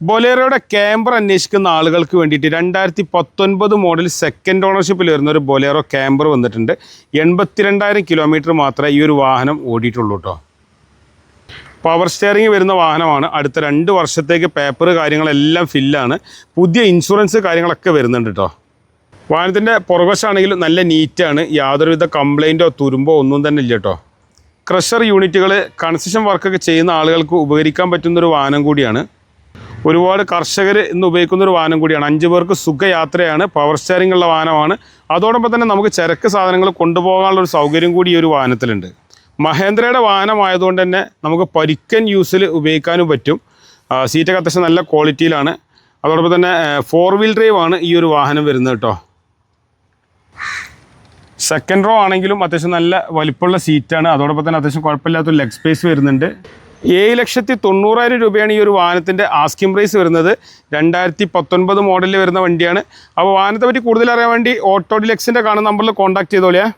ബൊലേറോയുടെ camper അന്വേഷിക്കുന്ന ആളുകൾക്ക് വേണ്ടിയിട്ട് രണ്ടായിരത്തി പത്തൊൻപത് മോഡൽ സെക്കൻഡ് ഓണർഷിപ്പിൽ വരുന്ന ഒരു ബൊലേറോ ക്യാമ്പർ വന്നിട്ടുണ്ട്. എൺപത്തിരണ്ടായിരം കിലോമീറ്റർ മാത്രമേ ഈ ഒരു വാഹനം ഓടിയിട്ടുള്ളൂ കേട്ടോ പവർ സ്റ്റിയറിംഗ് വരുന്ന വാഹനമാണ്. അടുത്ത രണ്ട് വർഷത്തേക്ക് പേപ്പർ കാര്യങ്ങളെല്ലാം ഫില്ലാണ് പുതിയ ഇൻഷുറൻസ് കാര്യങ്ങളൊക്കെ വരുന്നുണ്ട് കേട്ടോ വാഹനത്തിന്റെ പുറകശാണെങ്കിലും നല്ല നീറ്റാണ് യാതൊരുവിധ കംപ്ലൈന്റോ തുരുമ്പോ ഒന്നും തന്നെ ഇല്ല കേട്ടോ ക്രഷർ യൂണിറ്റുകൾ കൺസ്ട്രക്ഷൻ വർക്കൊക്കെ ചെയ്യുന്ന ആളുകൾക്ക് ഉപകരിക്കാൻ പറ്റുന്നൊരു വാഹനം കൂടിയാണ്. ഒരുപാട് കർഷകർ ഇന്ന് ഉപയോഗിക്കുന്ന ഒരു വാഹനം കൂടിയാണ്. അഞ്ച് പേർക്ക് സുഖയാത്രയാണ് പവർ സ്റ്റിയറിംഗ് ഉള്ള വാഹനമാണ്. അതോടൊപ്പം തന്നെ നമുക്ക് ചരക്ക് സാധനങ്ങൾ കൊണ്ടുപോകാനുള്ള ഒരു സൗകര്യം കൂടി ഈ ഒരു വാഹനത്തിലുണ്ട്. മഹേന്ദ്രയുടെ വാഹനമായതുകൊണ്ട് തന്നെ നമുക്ക് പരിക്കൻ യൂസിൽ ഉപയോഗിക്കാനും പറ്റും. സീറ്റൊക്കെ അത്യാവശ്യം നല്ല ക്വാളിറ്റിയിലാണ്. അതോടൊപ്പം തന്നെ ഫോർ വീൽ ഡ്രൈവ് ആണ് ഈ ഒരു വാഹനം വരുന്നത് കേട്ടോ. സെക്കൻഡ് റോ ആണെങ്കിലും അത്യാവശ്യം നല്ല വലിപ്പമുള്ള സീറ്റാണ് അതോടൊപ്പം തന്നെ അത്യാവശ്യം കുഴപ്പമില്ലാത്തൊരു ലെഗ് സ്പേസ് വരുന്നുണ്ട്. ഏഴ് ലക്ഷത്തി തൊണ്ണൂറായിരം രൂപയാണ് ഈ ഒരു വാഹനത്തിന്റെ ആസ്കിം പ്രൈസ് വരുന്നത്. രണ്ടായിരത്തി പത്തൊൻപത് മോഡലിൽ വരുന്ന വണ്ടിയാണ്. അപ്പോൾ വാഹനത്തെ പറ്റി കൂടുതൽ അറിയാൻ വേണ്ടി ഓട്ടോ ഡിലക്സിന്റെ കാണുന്ന നമ്പറിൽ കോൺടാക്ട് ചെയ്തോളിയാ.